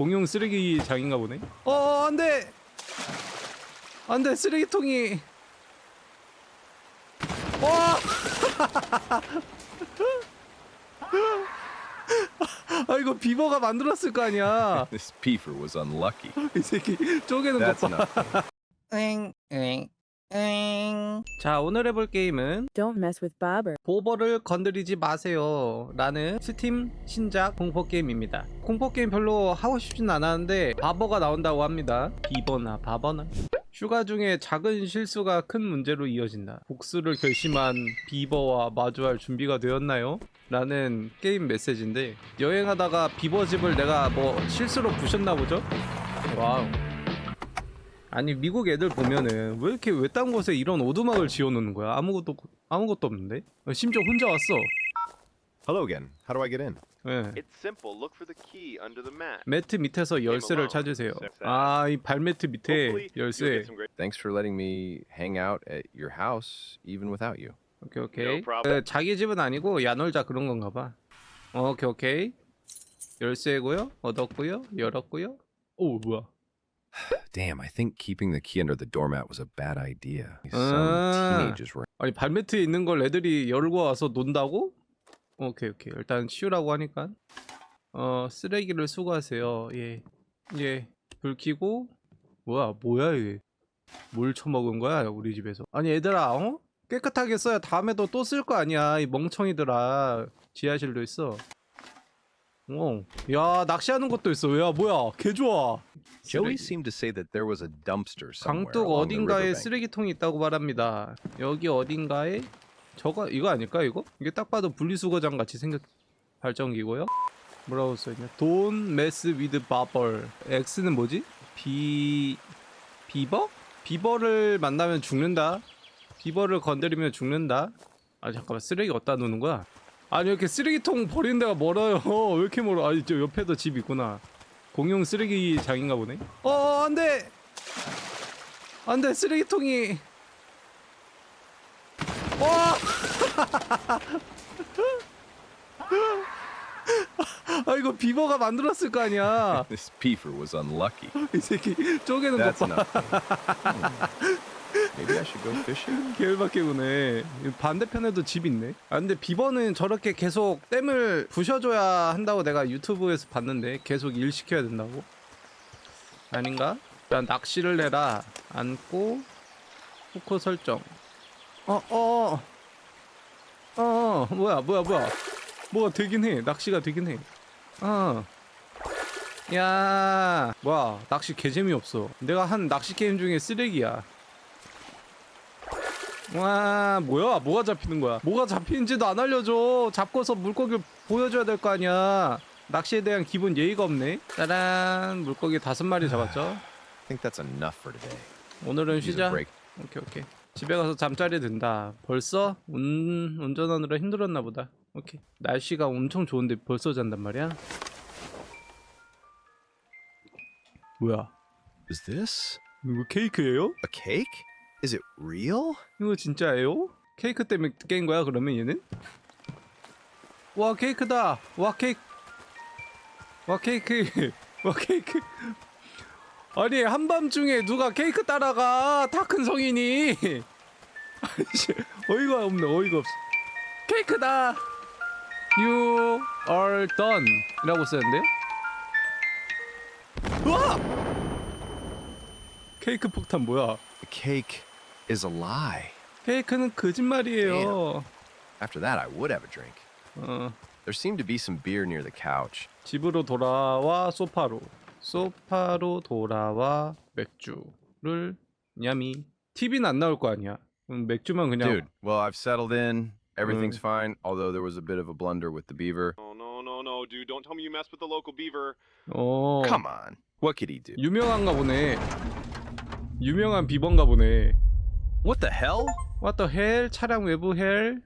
공용 쓰레기장인가 보네. 어, 안 돼! 안 돼, 쓰레기통이. 와! 아, 이거 비버가 만들었을 거 아니야. This beaver was unlucky. 이 새끼 쪼개는 것 That's 봐. enough. 응, 응, 응. 자, 오늘 해볼 게임은 Don't mess with Bobber. 보버를 건드리지 마세요 라는 스팀 신작 공포 게임입니다 공포 게임 별로 하고 싶진 않았는데 바버가 나온다고 합니다 비버나 바버나 슈가 중에 작은 실수가 큰 문제로 이어진다 복수를 결심한 비버와 마주할 준비가 되었나요? 라는 게임 메시지인데 여행하다가 비버 집을 내가 뭐 실수로 부셨나 보죠? 와우 아니 미국 애들 보면은 왜 이렇게 외딴 곳에 이런 오두막을 지어놓는 거야 아무것도 아무것도 없는데 어, 심지어 혼자 왔어 Hello again. How do I get in? 예. It's simple. Look for the key under the mat. 매트 밑에서 열쇠를 찾으세요 아 이 발매트 밑에 Hopefully, you'll 열쇠 get some great. Thanks for letting me hang out at your house even without you. 오케이 오케이 No problem. 에, 자기 집은 아니고 야놀자 그런 건가 봐 어, 오케이 오케이 열쇠고요 얻었고요 열었고요 오 뭐야 Damn, I think keeping the key under the doormat was a bad idea. Some Ah. teenagers were 아니 발매트에 있는 걸 애들이 열고 와서 논다고? 오케이 오케이. 일단 치우라고 하니까. 어 쓰레기를 수거하세요. 예예불 켜고. 뭐야 뭐야 이게? 뭘 처먹은 거야 우리 집에서? 아니 얘들아 어? 깨끗하게 써야 다음에도 또 쓸 거 아니야 이 멍청이들아. 지하실도 있어. 어야 낚시하는 것도 있어. 야 뭐야 개 좋아 Joey seemed to say that there was a dumpster somewhere 강둑 along the 어딘가에 riverbank. 쓰레기통이 있다고 말합니다. 여기 어딘가에 저거 이거 아닐까 이거? 이게 딱 봐도 분리수거장 같이 생겼 발전기고요. 뭐라고 써있냐? Don't mess with bubble. X는 뭐지? 비 비버? 비버를 만나면 죽는다. 비버를 건드리면 죽는다. 아 잠깐만 쓰레기 어디다 놓는 거야? 아니 이렇게 쓰레기통 버리는 데가 멀어요. 왜 이렇게 멀어? 아니 저 옆에도 집 있구나. 공용 쓰레기장인가 보네. 어 안 돼. 안 돼 쓰레기통이. 와. 아 이거 비버가 만들었을 거 아니야. This beaver was unlucky. 이 새끼 쪼개는 것 That's 봐. Maybe I should go fishing. 개울밖에. 이 반대편에도 집 있네. 아 근데 비버는 저렇게 계속 댐을 부셔줘야 한다고 내가 유튜브에서 봤는데 계속 일 시켜야 된다고? 아닌가? 일단 낚시를 해라. 안고 후코 설정. 어 어. 어, 어 뭐야 뭐야 뭐야. 뭐가 되긴 해. 낚시가 되긴 해. 어. 야, 뭐야 낚시 개 재미 없어. 내가 한 낚시 게임 중에 쓰레기야. 와 뭐야? 뭐가 잡히는 거야? 뭐가 잡히는지도 안 알려줘. 잡고서 물고기를 보여줘야 될 거 아니야. 낚시에 대한 기본 예의가 없네. 짜란 물고기 다섯 마리 잡았죠? I think that's enough for today. 오늘은 a 쉬자. break. 오케이 오케이. 집에 가서 잠자리 든다. 벌써 운 운전하느라 힘들었나 보다. 오케이. 날씨가 엄청 좋은데 벌써 잔단 말이야? 뭐야? Is this? 이거 케이크예요? a cake? Is it real? 이거 진짜예요? 케이크 때문에 깬 거야 그러면 얘는? 와 케이크다! 와 케이크! 와 케이크! 와 케이크! 아니 한밤중에 누가 케이크 따라가? 다 큰 성인이! 아이씨, 어이가 없네 어이가 없어. 케이크다! You are done! 이라고 쓰는데요? 와! 케이크 폭탄 뭐야? Cake is a lie. 케이크는 거짓말이에요. After that, I would have a drink. 어, There seemed to be some beer near the couch. 집으로 돌아와 소파로. 소파로 돌아와 맥주를 냠이. TV는 안 나올 거 아니야. 음, 맥주만 그냥. Dude, well, I've settled in. Everything's fine, although there was a bit of a blunder with the beaver. Oh no no no, dude! Don't tell me you messed with the local beaver. 어. Come on. What could he do? 유명한가 보네. 유명한 비번가 보네. What the hell? What the hell? 차량 외부 헬.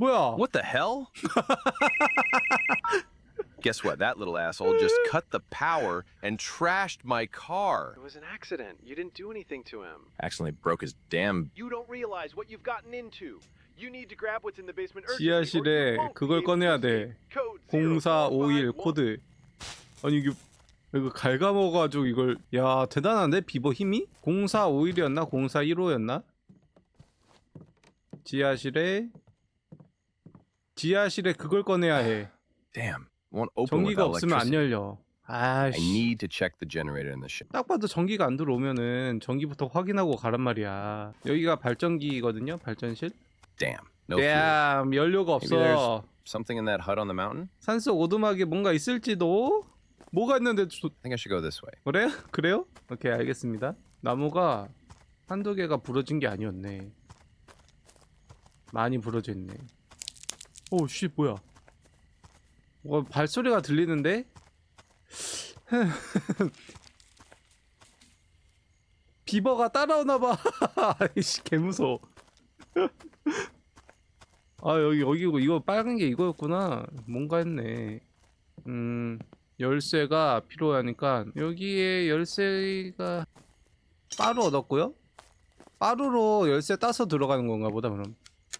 뭐야? What the hell? Guess what? That little asshole just cut the power and trashed my car. It was an accident. You didn't do anything to him. Accidentally broke his damn. You don't realize what you've gotten into. You need to grab what's in the basement urgently, or you 지하실에 won't 그걸 be able 꺼내야 to 돼. see. Code 0451 0451. 코드. 아니 이게 이거 갉아먹어가지고 이걸 야 대단한데 비버 힘이? 0451이었나? 0415였나? 지하실에 지하실에 그걸 꺼내야 해 Damn. Won't open 전기가 without 없으면 안 electricity. 열려 I 아이씨 need to check the generator in the ship. 딱 봐도 전기가 안 들어오면은 전기부터 확인하고 가란 말이야 여기가 발전기거든요 발전실 Damn. No fuel. damn 연료가 Maybe 없어 Something in that hut on the mountain? 산속 오두막에 뭔가 있을지도 뭐가 있는데 저- I think I should go this way. 그래? 그래요? 오케이 알겠습니다. 나무가 한두 개가 부러진 게 아니었네. 많이 부러져 있네. 오 씨 뭐야? 뭐 발소리가 들리는데? 비버가 따라오나봐. 아이씨 개무서워. 아 여기 여기고 이거 빨간 게 이거였구나. 뭔가 했네. 음 열쇠가 필요하니까 여기에 열쇠가 빠루 얻었고요 빠루로 열쇠 따서 들어가는 건가 보다 그럼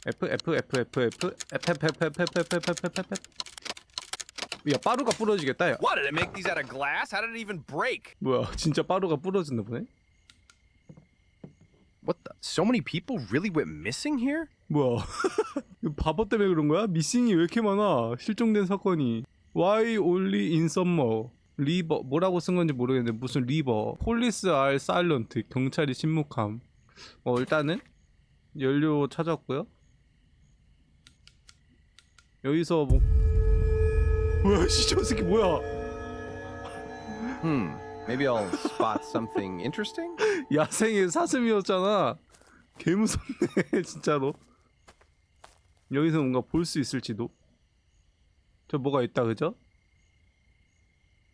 F F F F F F F F F F F F F F F 야 빠루가 부러지겠다 야 What? Did I make these out of glass? How did it even break? 뭐야 진짜 빠루가 부러졌나 보네 What the? So many people really went missing here? 뭐야 바보 때문에 그런 거야? 미싱이 왜 이렇게 많아 실종된 사건이 Why only in summer? 리버 뭐라고 쓴 건지 모르겠는데 무슨 리버? 폴리스 알 사일런트 경찰이 침묵함. 어 일단은 연료 찾았고요. 여기서 뭐 뭐야 씨저 새끼 뭐야? Hmm. Maybe I'll spot something interesting? 야생의 사슴이었잖아. 개무섭네 진짜로. 여기서 뭔가 볼 수 있을지도 저 뭐가 있다 그죠?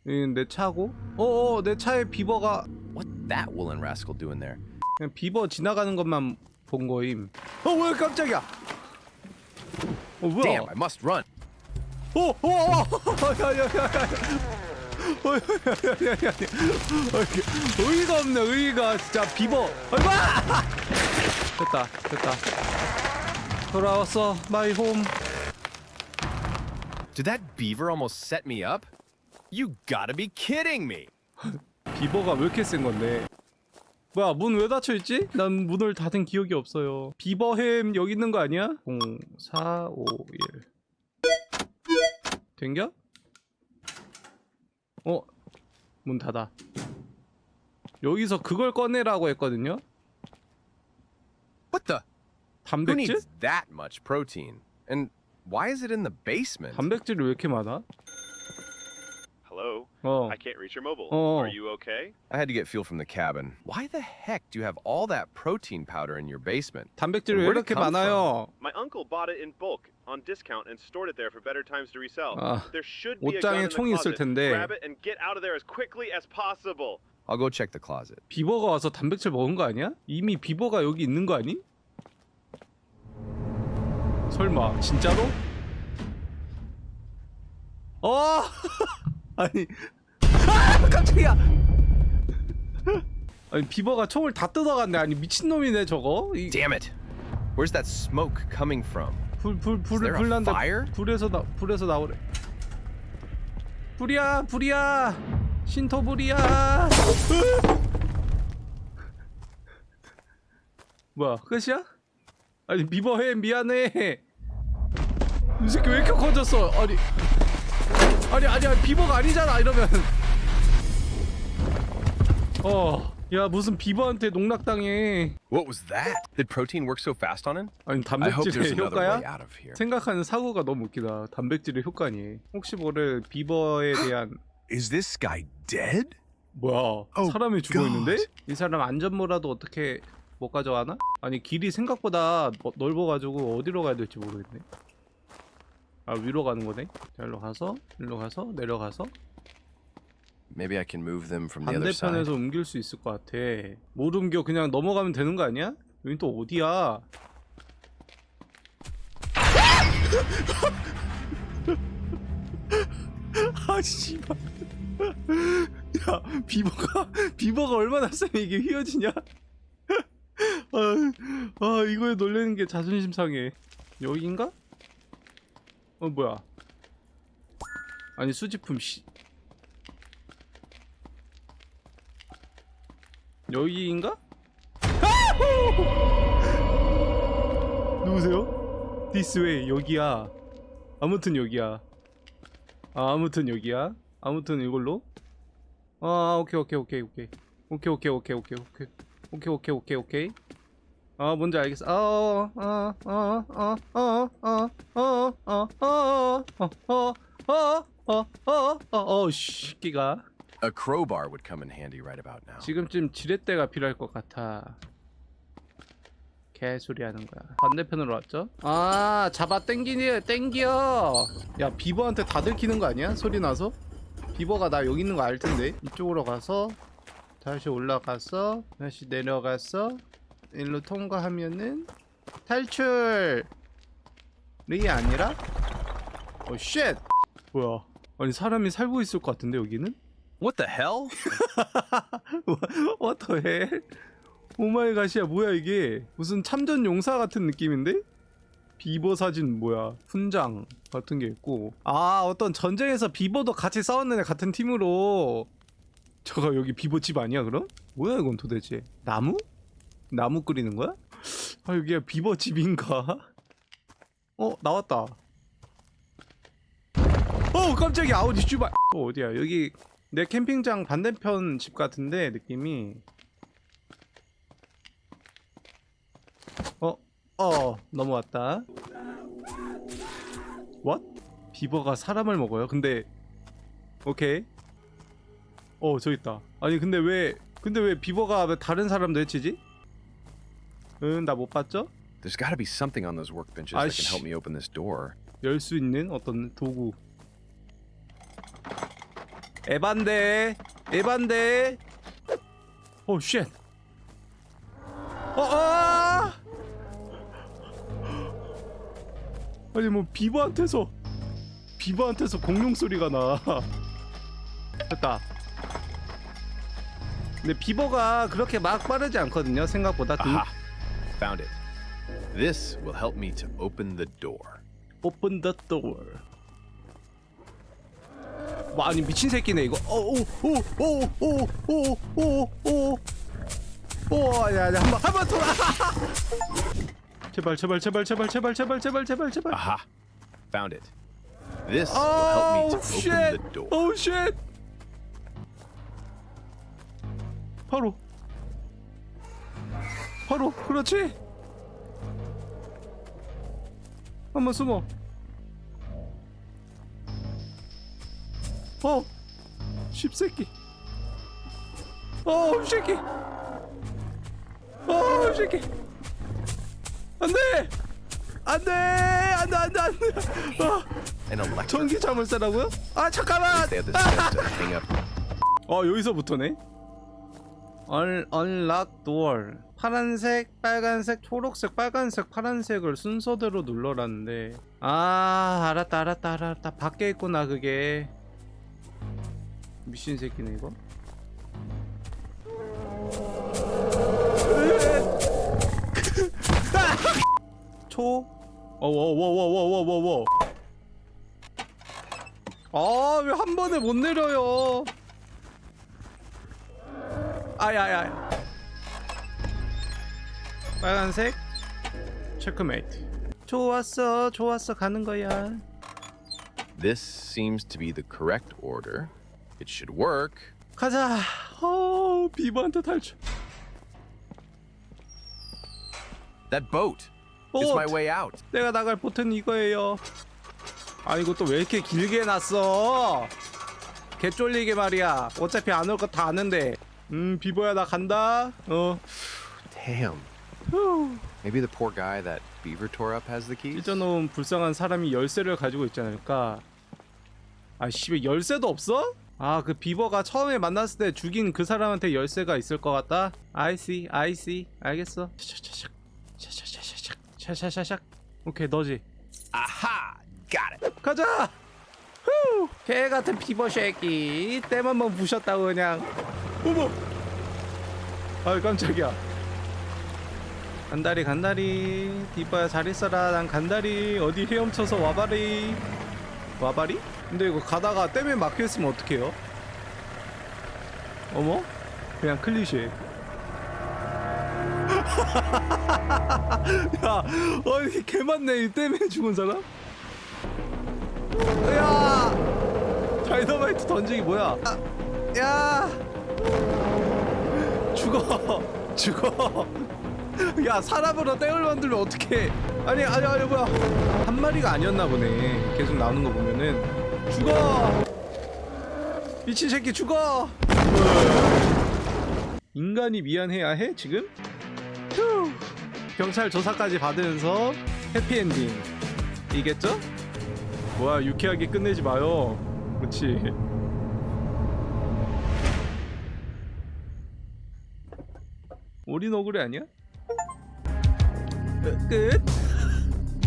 여기는 내 차고 어어 내 차에 비버가 What that woolen rascal doing there? 그냥 비버 지나가는 것만 본 거임 어왜 깜짝이야 어 뭐야 Damn, I must run. 어, 어, 어, 야야야야야. 어, 야야야야야. 의의가 없네, 의의가 진짜 비버. 얼마? 됐다, 됐다. 돌아왔어, 마이 홈. Did that beaver almost set me up? You gotta be kidding me! 비버가 왜 이렇게 센 건데? 뭐야, 문 왜 닫혀 있지? 난 문을 닫은 기억이 없어요. 비버햄 여기 있는 거 아니야? 0 4 5 1. 된겨? 어? 문 닫아. 여기서 그걸 꺼내라고 했거든요. What the? Who 단백질? needs that much protein? And why is it in the basement? 단백질이 왜 이렇게 많아? Hello? 어. I can't reach your mobile. Oh. Are you okay? I had to get fuel from the cabin. Why the heck do you have all that protein powder in your basement? 단백질이 왜 Where'd it 이렇게 come 많아요? My uncle bought it in bulk on discount and stored it there for better times to resell. 아, there should be a gun 옷장에 in the 총이 있을 closet. 텐데. Grab it and get out of there as quickly as possible. I'll go check the closet. 비버가 와서 단백질 먹은 거 아니야? 이미 비버가 여기 있는 거 아니? 설마 진짜로? 어! 아니 아 깜짝이야! 아니 비버가 총을 다 뜯어갔네 아니 미친놈이네 저거 이, Damn it! Where's that smoke coming from? 불, 불, Is 불, there 불 a 난다 fire? 불에서 나 불에서 나오래 불이야 불이야 신토 불이야 뭐야 끝이야? 아니 비버해 미안해 이 새끼 왜 이렇게 커졌어 아니 아니 아니야 비버가 아니잖아 이러면 어야 무슨 비버한테 농락당해 What was that? Did protein work so fast on it? 아니 I hope there's 단백질의 another way 효과야? out of here. 생각하는 사고가 너무 웃기다. 단백질의 효과니. 혹시 모를 비버에 대한 Is this guy dead? 뭐야? Oh, 사람이 죽어 있는데? God. 이 사람 안전모라도 어떻게 못 가져가나? 아니 길이 생각보다 뭐- 넓어가지고 어디로 가야 될지 모르겠네. 아 위로 가는 거네. 자 일로 가서 일로 가서 내려가서 Maybe I can move them from the other side. 반대편에서 옮길 수 있을 것 같아. 못 옮겨 그냥 넘어가면 되는 거 아니야? 여긴 또 어디야? 아 씨발. 야 비버가 비버가 얼마나 세면 이게 휘어지냐? 아, 아 이거에 놀래는 게 자존심 상해. 여기인가? 어 뭐야? 아니 수집품 씨. 여기인가? 누구세요? Way 여기야. 아무튼 여기야. 아, 아무튼 여기야. 아무튼 이걸로. 아, 오케이 오케이 오케이 오케이. 오케이 오케이 오케이 오케이 오케이. 오케이 오케이 오케이 오케이. 아, 뭔지 알겠어. 어, 어, 어, 어, 어, 어, 어, 어, 어, 어, 어, 어, 어, 어, 어, 어, 어, 씨, 끼가. A crowbar would come in handy right about now. 지금쯤 지렛대가 필요할 것 같아. 개소리 하는 거야. 반대편으로 왔죠? 아, 잡아 땡기니 땡겨. 야, 비버한테 다 들키는 거 아니야? 소리 나서? 비버가 나 여기 있는 거 알 텐데. 이쪽으로 가서 다시 올라가서 다시 내려가서 일로 통과하면은 탈출. 이 아니라? 어, 쉣. 뭐야? 아니 사람이 살고 있을 것 같은데 여기는? What the hell? What the hell? 오마이갓이야 뭐야 이게 무슨 참전 용사 같은 느낌인데? 비버 사진 뭐야 훈장 같은 게 있고 아 어떤 전쟁에서 비버도 같이 싸웠는 애 같은 팀으로 저거 여기 비버 집 아니야 그럼? 뭐야 이건 도대체 나무? 나무 끓이는 거야? 아 여기가 비버 집인가? 어 나왔다 어 깜짝이야 아우지 슈발 어 어디야 여기 내 캠핑장 반대편 집 같은데 느낌이 어? 어 넘어왔다 What? 비버가 사람을 먹어요? 근데 오케이 어 저기 있다 아니 근데 왜 근데 왜 비버가 왜 다른 사람들 해치지? 응 나 못 봤죠? There's got to be something on those workbenches that can help me open this door. 열 수 있는 어떤 도구 에반데 에반데 오 쉣. 어, 아! 아니 뭐 비버한테서 비버한테서 공룡 소리가 나. 됐다. 근데 비버가 그렇게 막 빠르지 않거든요. 생각보다 등! Found it. This will help me to open the door. Open the door. 와 아니 미친 새끼네 이거. 오오오오오오오오오. 오 아니 아니 한번 한번 더. 제발 제발 제발 제발 제발 제발 제발 제발 제발. Aha! Found it. This will help me Oh to open shit. the door. Oh shit. 바로. 바로 그렇지. 한번 숨어. 어, 십새끼. 어, 새끼. 어, 새끼. 안돼. 안돼. 안돼 안돼 안돼. 아, An electric. 전기 자물쇠라고요? 아 잠깐만. 어 여기서부터네. 얼 unlock. 파란색, 빨간색, 초록색, 빨간색, 파란색을 순서대로 눌러라는데. 아 알았다 알았다 알았다. 밖에 있구나 그게. 미친 새끼네 이거. 초. 어워워워워워워워. 아 왜 한 번에 못 내려요? 아야야. 빨간색 체크메이트. 좋았어, 좋았어, 가는 거야. This seems to be the correct order. It should work. 가자. 어, 비버한테 탈출. That boat is my way out. 내가 나갈 보트는 이거예요. 아 이거 또 왜 이렇게 길게 놨어? 개 쫄리게 말이야. 어차피 안 올 거 다 아는데. 음 비버야 나 간다. 어. Damn. 후. Maybe the poor guy that Beaver tore up has the keys. 찢어놓은 불쌍한 사람이 열쇠를 가지고 있지 않을까? 아 씨발 열쇠도 없어? 아 그 비버가 처음에 만났을 때 죽인 그 사람한테 열쇠가 있을 것 같다. I see, I see. 알겠어. 샤샤샤샥, 샤샤샤샥, 샤샤샤샥. 오케이 너지. Aha! Got it. 가자. 후. 개 같은 비버 쉐기. 땜 한번 부셨다고 그냥. 어머. 아 깜짝이야. 간다리 간다리 디바야 잘 있어라 난 간다리 어디 헤엄쳐서 와바리 와바리? 근데 이거 가다가 댐에 막혀있으면 어떡해요? 어머? 그냥 클리셰 야, 어 이게 개 많네. 이 때문에 죽은 사람? 야, 다이너마이트 던지기 뭐야? 아, 야, 죽어, 죽어. 야, 사람으로 땡을 만들면 어떡해? 아니, 아니, 아니 뭐야? 한 마리가 아니었나 보네. 계속 나오는 거 보면은 죽어. 미친 새끼 죽어. 인간이 미안해야 해 지금? 휴. 경찰 조사까지 받으면서 해피엔딩 이겠죠? 뭐야 유쾌하게 끝내지 마요 그렇지 올인 어그레 아니야? 끝? 끝?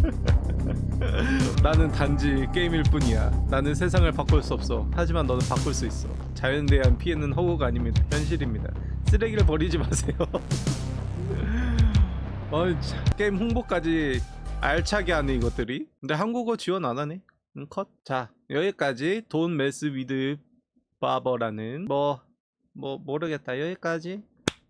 나는 단지 게임일 뿐이야. 나는 세상을 바꿀 수 없어. 하지만 너는 바꿀 수 있어. 자연에 대한 피해는 허구가 아닙니다. 현실입니다. 쓰레기를 버리지 마세요. 어이, 참, 게임 홍보까지 알차게 하네 이것들이. 근데 한국어 지원 안 하네? 응, 컷. 자 여기까지 돈 메스 위드 바버라는 뭐 뭐 모르겠다. 여기까지